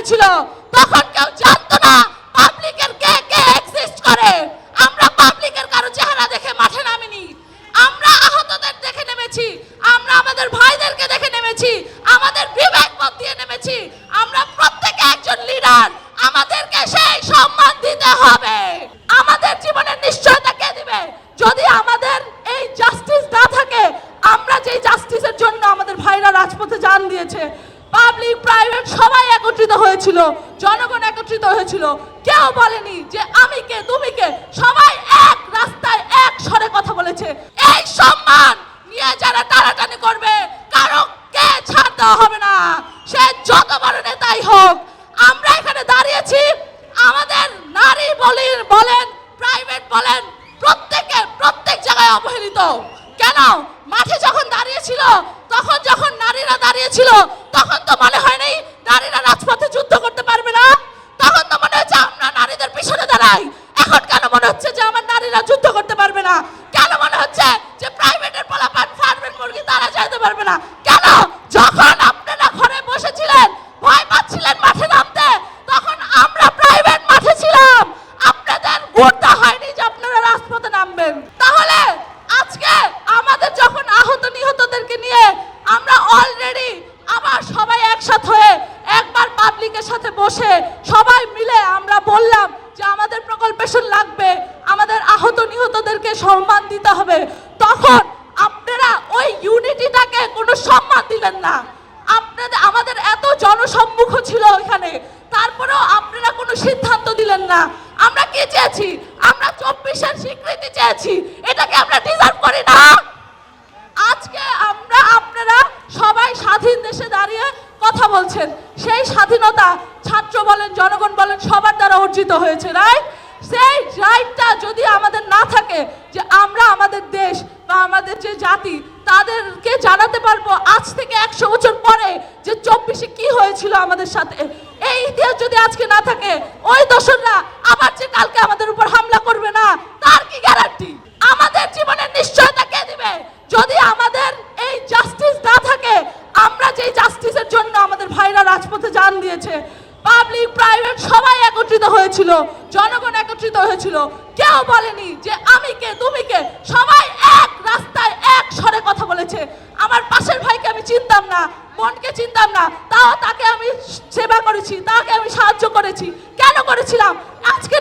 হয়েছিল তখন কেউ জানতো না পাবলিকের কে কে এক্সিস্ট করে। আমরা পাবলিকের কারও চেহারা দেখে মাঠে নামিনি। আমরা আহতদের দেখে নেমেছি, আমরা আমাদের ভাইদেরকে দেখে নেমেছি, আমাদের বিবেক পথ দিয়ে নেমেছি। আমরা প্রত্যেকে একজন লিডার আমাদেরকে সেই সম্মান দিতে হবে। আমাদের জীবনের নিশ্চয়তা কে দিবে? যদি আমাদের এই জাস্টিস না থাকে, আমরা যে জাস্টিসের জন্য আমাদের ভাইরা রাজপথে যান দিয়েছে পাবলিক প্রাইভেট সবাই হয়েছিল, জনগণ একত্রিত হয়েছিল। কেউ বলেনি যে আমি কে, তুমি কে। সবাই এক রাস্তায় এক স্বরে কথা বলেছে। এই সম্মান নিয়ে যারা টানাটানি করবে, কারও কে ছাড় দেওয়া হবে না। সে যত বড় নেতাই হোক, আমরা এখানে দাঁড়িয়েছি। আমাদের নারী বলির বলেন প্রাইভেট বলেন, প্রত্যেকে প্রত্যেক জায়গায় অবহেলিত। কেন? মাঠে যখন দাঁড়িয়েছিল, তখন যখন নারীরা দাঁড়িয়েছিল, তখন তো মনে হয়নি নারীরা রাজপথে যুদ্ধ করতে পারবে না তখন তো মনে হচ্ছে আমরা নারীদের দাঁড়াই এখন কেন মনে হচ্ছে যে আমার নারীরা যুদ্ধ করতে পারবে না? কেন মনে হচ্ছে যে প্রাইভেটের পোলাপান ফার্মের মুরগি তারা যেতে পারবে না? কেন? যখন আপনারা ঘরে বসেছিলেন, ভয় পাচ্ছিলেন মাঠে নামতে, তখন আমরা প্রাইভেট মাঠে ছিলাম। আপনাদের গুরুত্ব হয়নি যে আপনারা রাজপথে নামবেন। তাহলে আজকে আমাদের যখন আহত নিহতদেরকে নিয়ে আমরা অলরেডি আবার সবাই একসাথে হয়ে একবার পাবলিকের সাথে বসে নিহতদেরকে সম্মান দিতে হবে, তখন আপনারা ওই ইউনিটিটাকে কোনো সম্মান দিলেন না। আপনাদের, আমাদের এত জনসম্মুখ ছিল ওইখানে, তারপরেও আপনারা কোনো সিদ্ধান্ত দিলেন না। আমরা কি চেয়েছি? আমরা চব্বিশের স্বীকৃতি চেয়েছি, এটাকে আমরা ডিজার্ভ করি না। আজকে আমরা আপনারা সবাই স্বাধীন দেশে দাঁড়িয়ে কথা বলছেন। সেই স্বাধীনতা ছাত্র বলেন, জনগণ বলেন, সবার দ্বারা অর্জিত হয়েছে রাইট সেই রাইটটা যদি আমাদের থাকে যে আমরা আমাদের দেশ বা আমাদের যে জাতি, তাদেরকে জানাতে পারব আজ থেকে একশো বছর পরে যে চব্বিশে কি হয়েছিল আমাদের সাথে। এই ইতিহাস যদি আজকে না থাকে, ওই দোসররা আবার যে কালকে আমাদের উপর হামলা করবে না, তার কি গ্যারান্টি আমাদের জীবনের নিশ্চয়তা কে দিবে? যদি আমাদের এই জাস্টিস না থাকে, আমরা যে জাস্টিসের জন্য আমাদের ভাইরা রাজপথে জান দিয়েছে পাবলিক প্রাইভেট সবাই একত্রিত হয়েছিল, জনগণ একত্রিত হয়েছিল। কেউ বলেনি যে আমি কে, তুমি কে, সবাই এক রাস্তায় এক স্বরে কথা বলেছে। আমার পাশের ভাইকে আমি চিনতাম না, বোনকে চিনতাম না, তাও তাকে আমি সেবা করেছি, তাকে আমি সাহায্য করেছি। কেন করেছিলাম? আজকে